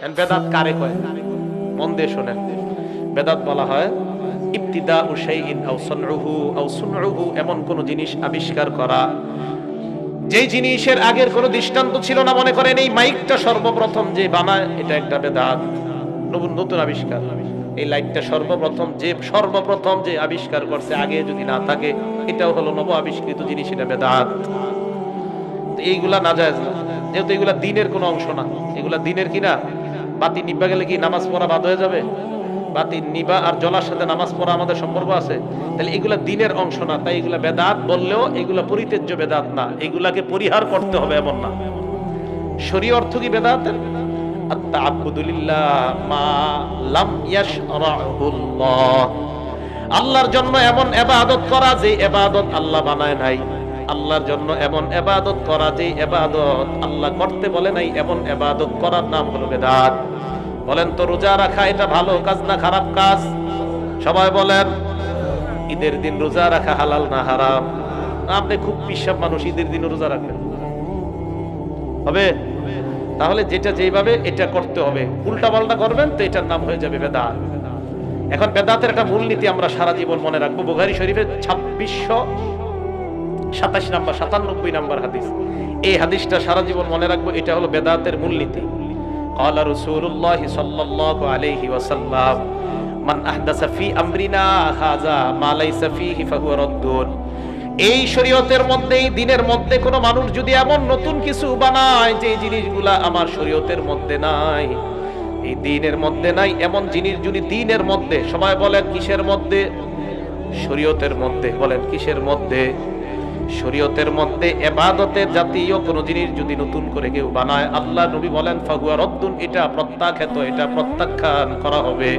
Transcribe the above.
বেদাত কারে কয়? মন দিয়ে শোনেন। বেদাত বলা হয়, ইবতিদা উশাইইন আও সানউহু, আও সুনউহু এমন কোন জিনিস আবিষ্কার করা। যেই জিনিসের আগের কোনো দৃষ্টান্ত ছিল না মনে করেন, এই মাইকটা সর্বপ্রথম যে বানায়, এটা একটা বেদাত। নতুন নতুন আবিষ্কার। এই লাইটটা সর্বপ্রথম যে সর্বপ্রথম যে আবিষ্কার করছে, আগে যদি না থাকে, এটাও হলো নব আবিষ্কৃত জিনিস, এটা বেদাত। এইগুলা না। যায় যেহেতু এগুলা দিনের কোনো অংশ না, এগুলা দিনের কি না? বাতি নিবা গেলে কি নামাজ পড়া বাদ হয়ে যাবে? বাতি নিবা আর জলার সাথে নামাজ পড়া আমাদের সম্পর্ক আছে। তাহলে এগুলা দিনের অংশ না, তাই এগুলা বেদাত বললেও এগুলা পরিত্যাজ্য বেদাত না। এগুলাকে পরিহার করতে হবে এমন না। শরীয় অর্থ কি ইয়াশরাহুল্লাহ। আল্লাহর জন্য এমন এবাদত করা যে এবাদত আল্লাহ বানায় নাই। আল্লাহর জন্য এমন এবাদত করা যে এবাদত আল্লাহ করতে বলে নাই, এমন এবাদত করার নাম হলো বেদাত। বলেন তো, রোজা রাখা এটা ভালো কাজ না খারাপ কাজ? সবাই বলেন, ঈদের দিন রোজা রাখা হালাল না হারাম? আপনি খুব পিসাব মানুষ, ঈদের দিন রোজা রাখবেন। হবে? তাহলে যেটা যেভাবে এটা করতে হবে। উল্টা পাল্টা করবেন তো এটার নাম হয়ে যাবে বেদাত। এখন বেদাতের একটা মূলনীতি আমরা সারা জীবন মনে রাখব। বুখারি শরীফের ছাব্বিশশো সাতাশ নাম্বার সাতানব্বই নাম্বার হাদিস এই হাদিসটা সারা জীবন মনে রাখবো এটা হলো বেদাতের মূলনীতি قال رسول الله صلى الله عليه وسلم من احدث في امرنا هذا ما ليس فيه فهو رد এই শরীয়তের মধ্যে এই দিনের মধ্যে কোনো মানুষ যদি এমন নতুন কিছু বানায় যে জিনিসগুলা আমার শরীয়তের মধ্যে নাই এই দিনের মধ্যে নাই এমন জিনিস যদি দিনের মধ্যে সবাই বলেন কিসের মধ্যে শরীয়তের মধ্যে বলেন কিসের মধ্যে শরীয়তের মধ্যে এবাদতের জাতীয় কোনো জিনিস যদি নতুন করে কেউ বানায়, আল্লাহ নবী বলেন ফাগুয়া রদ্দুন এটা প্রত্যাখ্যাত, এটা প্রত্যাখ্যান করা হবে।